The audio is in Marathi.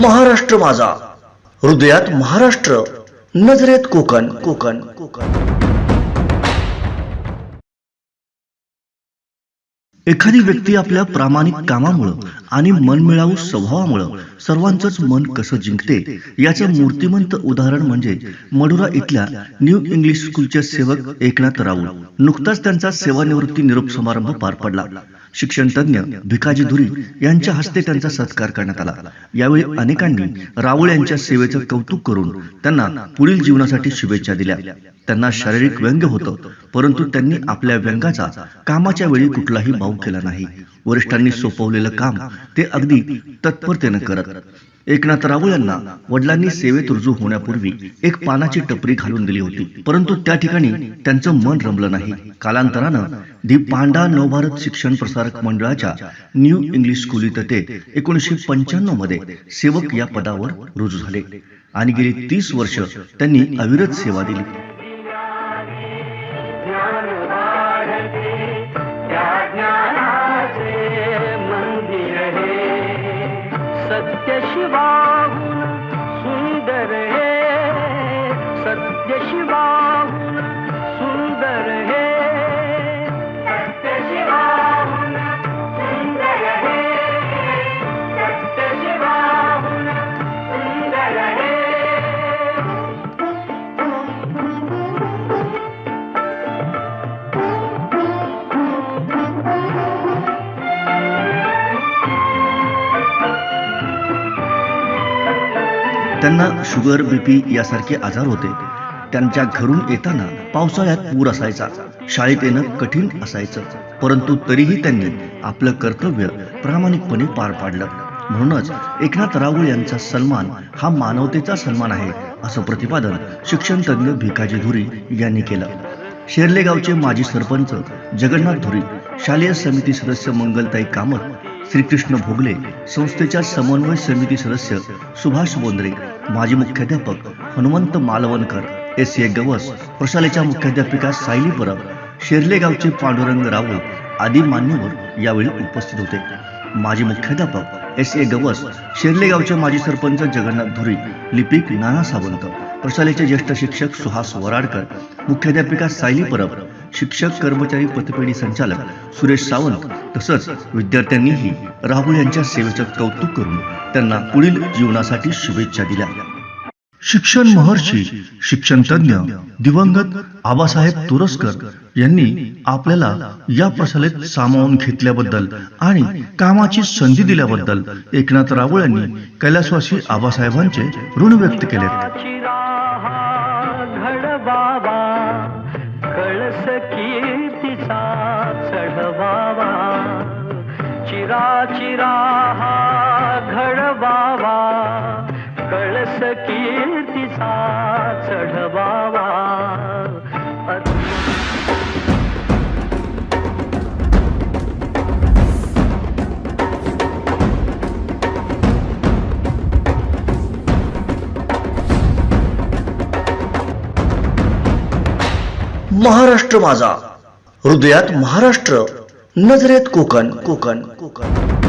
महाराष्ट्र माझा. हृदयात महाराष्ट्र नजरेत कोकण कोकण कोकण. एखादी व्यक्ती आपल्या प्रामाणिक कामामुळं आणि मनमिळावू स्वभावामुळं सर्वांचंच मन कसं जिंकते याचं मूर्तिमंत उदाहरण म्हणजे मडुरा इथल्या न्यू इंग्लिश स्कूलचे सेवक एकनाथ राऊत. नुकताच त्यांचा सेवानिवृत्ती निरोप समारंभ पार पडला. शिक्षण तज्ञ भिकाजी धुरी यांच्या हस्ते त्यांचा सत्कार करण्यात आला. यावेळी अनेकांनी रावळ यांच्या सेवेचं कौतुक करून त्यांना पुढील जीवनासाठी शुभेच्छा दिल्या. त्यांना शारीरिक व्यंग्य होतं परंतु त्यांनी आपल्या व्यंगाचा कामाच्या वेळी कुठलाही भाव केला नाही. वरिष्ठांनी सोपवलेलं काम ते अगदी तत्परतेनं करत. एकनाथ राऊळ यांना वडिलांनी सेवेत रुजू होण्यापूर्वी एक पानाची टपरी घालून दिली होती. परंतु त्या ठिकाणी त्यांचं मन रमलं नाही. कालांतरानं दी पांडा नवभारत शिक्षण प्रसारक मंडळाच्या न्यू इंग्लिश स्कूल इथं ते एकोणीसशे पंच्याण्णवमध्ये सेवक या पदावर रुजू झाले आणि गेली तीस वर्ष त्यांनी अविरत सेवा दिली शिवाहून सुंदर हे सत्य शिवाहून त्यांना शुगर बीपी यासारखे आजार होते. त्यांच्या घरून येताना पावसाळ्यात पूर असायचा. शाळेत येणं कठीण असायचं. परंतु तरीही त्यांनी आपलं कर्तव्य प्रामाणिकपणे पार पाडलं. म्हणूनच एकनाथ राऊळ यांचा सन्मान हा मानवतेचा सन्मान आहे असं प्रतिपादन शिक्षण तज्ञ भिकाजी धुरी यांनी केलं. शेर्ले गावचे माजी सरपंच जगन्नाथ धुरी शालेय समिती सदस्य मंगलताई कामत श्रीकृष्ण भोगले संस्थेच्या समन्वय समिती सदस्य सुभाष बोंद्रे माजी मुख्याध्यापक हनुमंत मालवणकर एस ए गवस प्रशालेच्या मुख्याध्यापिका सायली परब शेर्ले गावचे पांडुरंग राऊत आदी मान्यवर यावेळी उपस्थित होते. माजी मुख्याध्यापक एस ए गवस शेर्लेगावचे माजी सरपंच जगन्नाथ धुरी लिपिक नाना सावंत प्रशालेचे ज्येष्ठ शिक्षक सुहास वराडकर मुख्याध्यापिका सायली परब शिक्षक कर्मचारी पतपेढी संचालक सुरेश सावंत तसंच विद्यार्थ्यांनीही राहुल यांच्या सेवेचं कौतुक करून त्यांना पुढील जीवनासाठी शुभेच्छा दिल्या. शिक्षण महर्षी शिक्षण तज्ञ दिवंगत आबासाहेब तुरस्कर यांनी आपल्याला या प्रसालेत सामावून घेतल्याबद्दल आणि कामाची संधी दिल्याबद्दल एकनाथ रावळ यांनी कैलासवासी आबासाहेबांचे ऋण व्यक्त केले. बाबा कळस कीर्तीचा बाबा चिरा चिरा कळस कीर्तीचा चढवावा. महाराष्ट्र माझा. हृदयात महाराष्ट्र. नजरेत कोकण कोकण कोकण.